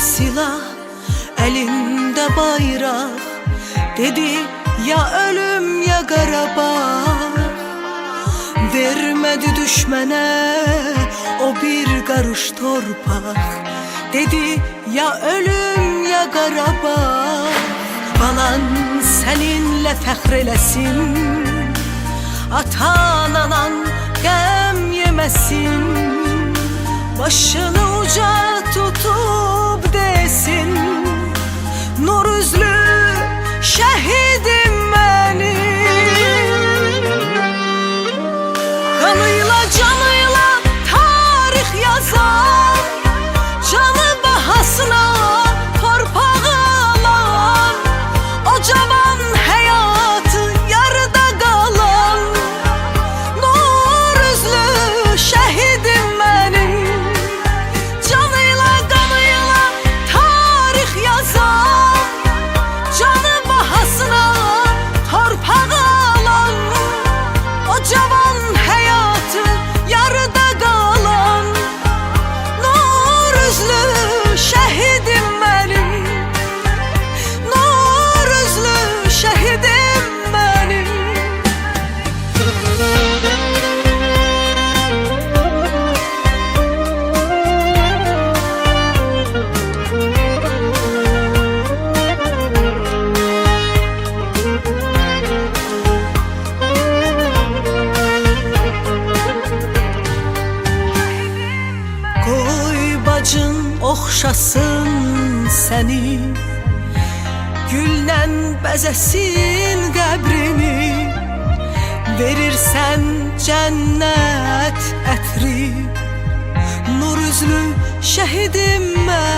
silah Elinde bayrak. Dedi ya ölüm ya Qarabağ Vermedi düşmene o bir karış torpak. Dedi ya ölüm ya Qarabağ Balan seninle fəxr eləsin Atan anan qəm yeməsin Başını uca tutup oxşasın səni Güllə bəzəsin qəbrini Verirsən cənnət ətri Nur üzlü şəhidim mən